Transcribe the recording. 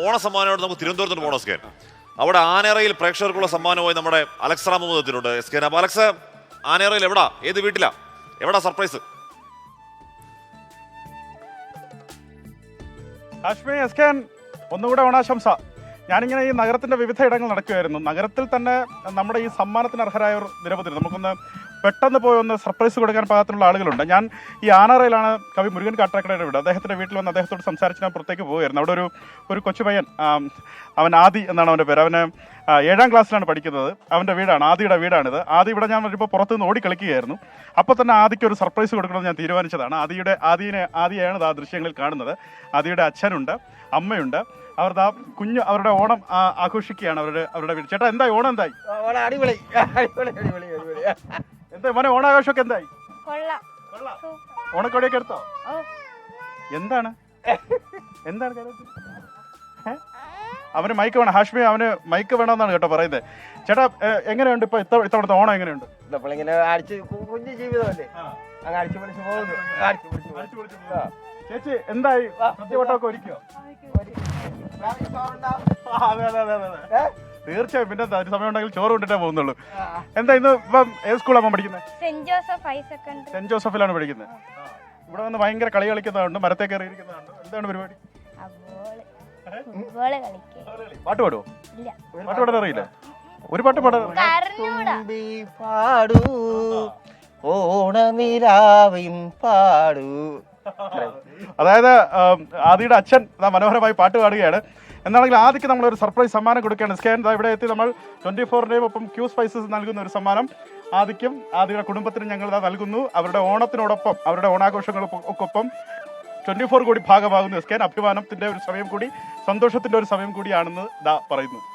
ഓണ സമ്മാനമായിട്ട് നമുക്ക് തിരുവനന്തപുരത്തിന് പോകണം എസ് കെ അവിടെ ആനേറയിൽ പ്രേക്ഷകർക്കുള്ള സമ്മാനമായി നമ്മുടെ അലക്സ് റാമുദ് എത്തിയിട്ടുണ്ട് എസ് കെ അപ്പൊ അലക്സ് ആനേറയിൽ എവിടാ? ഏത് വീട്ടിലാ? എവിടാ സർപ്രൈസ്? കാശ്മീർ എസ് കെ ഒന്നുകൂടെ ഓണാശംസ. ഞാനിങ്ങനെ ഈ നഗരത്തിന്റെ വിവിധ ഇടങ്ങൾ നടക്കുകയായിരുന്നു. നഗരത്തിൽ തന്നെ നമ്മുടെ ഈ സമ്മാനത്തിന് അർഹരായവർ നിരവധി നമുക്കൊന്ന് പെട്ടെന്ന് പോയി ഒന്ന് സർപ്രൈസ് കൊടുക്കാൻ പാകത്തിനുള്ള ആളുകളുണ്ട്. ഞാൻ ഈ ആനാറയിലാണ് കവി മുരുകൻ കാട്ടാക്കടയുടെ വീട്. അദ്ദേഹത്തിന്റെ വീട്ടിൽ വന്ന് അദ്ദേഹത്തോട് സംസാരിച്ച് ഞാൻ പുറത്തേക്ക് പോകുമായിരുന്നു അവിടെ ഒരു ഒരു കൊച്ചു പയ്യൻ അവൻ ആദി എന്നാണ് അവന്റെ പേര്. അവന് ഏഴാം ക്ലാസ്സിലാണ് പഠിക്കുന്നത്. അവന്റെ വീടാണ് ആദിയുടെ വീടാണിത്. ആദി ഇവിടെ ഞാൻ പറഞ്ഞപ്പോൾ പുറത്തുനിന്ന് ഓടി കളിക്കുകയായിരുന്നു അപ്പോൾ തന്നെ ആദിക്ക് ഒരു സർപ്രൈസ് കൊടുക്കണമെന്ന് ഞാൻ തീരുമാനിച്ചതാണ്. ആദിയുടെ ആദിനെ ആദിയാണ് ആ ദൃശ്യങ്ങളിൽ കാണുന്നത്. ആദിയുടെ അച്ഛനുണ്ട് അമ്മയുണ്ട്. അവരുടെ ദാ കുഞ്ഞ് അവരുടെ ഓണം ആ- ആഘോഷിക്കുകയാണ് അവരുടെ അവരുടെ വീട് ചേട്ടാ എന്തായി? ഓണം എന്തായി? അടിപൊളി. എന്തായി? മോനെ ഓണാഘോഷമൊക്കെ എന്തായി? കൊള്ളാം. ഓണക്കോടിയൊക്കെ എടുത്തോ. എന്താണ്? എന്താണ് കാര്യത്തിൽ? അവന് മൈക്ക് വേണം. ഹാഷ്മി അവന് മൈക്ക് വേണമെന്നാണ് കേട്ടോ പറയുന്നത് ചേട്ടാ എങ്ങനെയുണ്ട് ഇപ്പൊ ഇത്ത- ഇത്തവണത്തെ ഓണം എങ്ങനെയുണ്ട്? നമ്മളിങ്ങനെ അടിച്ച് കു- കുഞ്ഞു ജീവിതമല്ലേ? അങ്ങ് അടിച്ചു പോകുന്നു. അടിച്ചു. ചേച്ചി എന്തായി? അതെ അതെ അതെ അതെ ഏ? തീർച്ചയായും പിന്നെ സമയം ഉണ്ടെങ്കിൽ ചോറ് കൊണ്ടിട്ടേ പോകുന്നുള്ളൂ. എന്താ ഇന്ന് ഇപ്പം ഏത് സ്കൂളാണ് പഠിക്കുന്നത് Saint Joseph high secondary. Saint ജോസഫിലാണ് പഠിക്കുന്നത് ഇവിടെ വന്ന് ഭയങ്കര കളി കളിക്കുന്നതുണ്ട് മരത്തെ കയറി ഇരിക്കുന്നതുണ്ട് എന്താണ് പരിപാടി? ഫുട്ബോൾ പാട്ട് പാടുവോ? ഇല്ല. പാട്ട് പാടാൻ അറിയില്ല. ഒരു പാട്ട് പാടാൻ അറിയില്ല. അറിഞ്ഞൂടാ തുമ്പി പാടൂ. ഓണനിലാവിൻ പാടൂ. അതായത് ആദിയുടെ അച്ഛൻ മനോഹരമായി പാട്ട് പാടുകയാണ്. എന്നാണെങ്കിൽ ആദ്യം നമ്മൾ ഒരു സർപ്രൈസ് സമ്മാനം കൊടുക്കുകയാണ്. സ്കാൻ ഇവിടെ എത്തി നമ്മൾ ട്വന്റി ഫോറിന്റെയും ഒപ്പം ക്യൂ സ്പൈസസ് നൽകുന്ന ഒരു സമ്മാനം. ആദിക്കും ആദിയുടെ കുടുംബത്തിനും ഞങ്ങൾ നൽകുന്നു. അവരുടെ ഓണത്തിനോടൊപ്പം അവരുടെ ഓണാഘോഷങ്ങൾക്കൊപ്പം ട്വന്റി ഫോർ കൂടി ഭാഗമാകുന്നു കെ അഭിമാനത്തിന്റെ ഒരു സമയം കൂടി സന്തോഷത്തിന്റെ ഒരു സമയം കൂടിയാണെന്ന് ദാ പറയുന്നു.